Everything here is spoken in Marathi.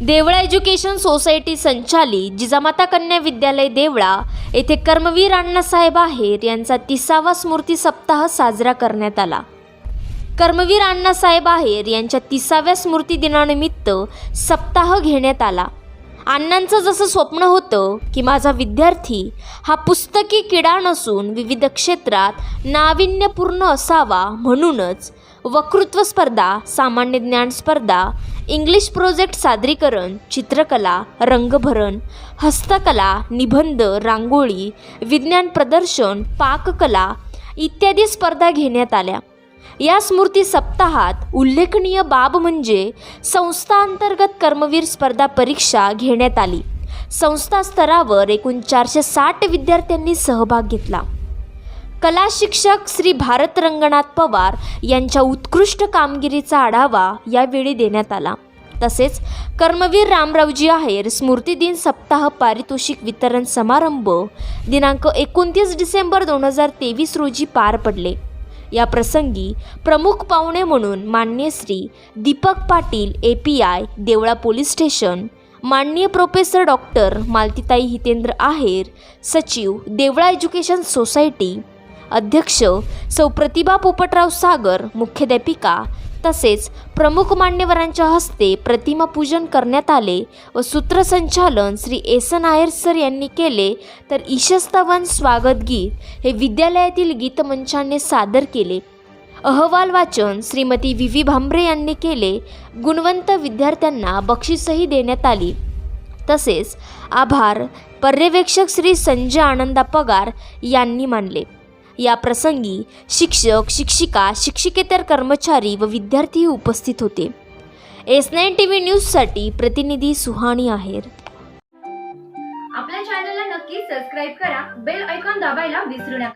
देवळा एज्युकेशन सोसायटी संचालित जिजामाता कन्या विद्यालय देवळा येथे कर्मवीर अण्णासाहेब आहेर यांचा तिसावा स्मृती सप्ताह साजरा करण्यात आला. कर्मवीर अण्णासाहेब आहेर यांच्या तिसाव्या स्मृती दिनानिमित्त सप्ताह घेण्यात आला. अण्णांचं जसं स्वप्न होतं की माझा विद्यार्थी हा पुस्तकी किडा नसून विविध क्षेत्रात नाविन्यपूर्ण असावा म्हणूनच वक्तृत्व स्पर्धा सामान्य ज्ञान स्पर्धा इंग्लिश प्रोजेक्ट सादरीकरण चित्रकला रंगभरण हस्तकला निबंध रांगोळी विज्ञान प्रदर्शन पाककला इत्यादी स्पर्धा घेण्यात आल्या. या स्मृती सप्ताहात उल्लेखनीय बाब म्हणजे संस्था अंतर्गत कर्मवीर स्पर्धा परीक्षा घेण्यात आली. संस्था स्तरावर एकूण चारशे साठ विद्यार्थ्यांनी सहभाग घेतला. कला शिक्षक श्री भारत रंगनाथ पवार यांच्या उत्कृष्ट कामगिरीचा आढावा यावेळी देण्यात आला. तसेच कर्मवीर रामरावजी आहेर स्मृती दिन सप्ताह पारितोषिक वितरण समारंभ दिनांक एकोणतीस डिसेंबर दोन हजार तेवीस रोजी पार पडले. या प्रसंगी प्रमुख पाहुणे म्हणून मान्य Shri Deepak Patil A P I Deola police station माननीय प्रोफेसर डॉक्टर मालतीताई हितेंद्र आहेर सचिव देवळा एज्युकेशन सोसायटी अध्यक्ष सौ प्रतिभा पोपटराव सागर मुख्याध्यापिका तसेच प्रमुख मान्यवरांच्या हस्ते प्रतिमा पूजन करण्यात आले व सूत्रसंचालन श्री एसन आयर सर यांनी केले तर ईशस्तवन स्वागत गीत हे विद्यालयातील गीतमंचाने सादर केले. अहवाल वाचन श्रीमती व्ही व्ही भांबरे यांनी केले. गुणवंत विद्यार्थ्यांना बक्षीसही देण्यात आली. तसेच आभार पर्यवेक्षक श्री संजय आनंदा पगार यांनी मानले. या प्रसंगी शिक्षक शिक्षिका शिक्षिकेतर कर्मचारी व विद्यार्थी उपस्थित होते. एस नाईन टी व्ही न्यूजसाठी प्रतिनिधी सुहाणी आहेर. आपल्या चॅनलला नक्की सबस्क्राईब करा. बेल ऐकॉन दाबायला विसरू नका.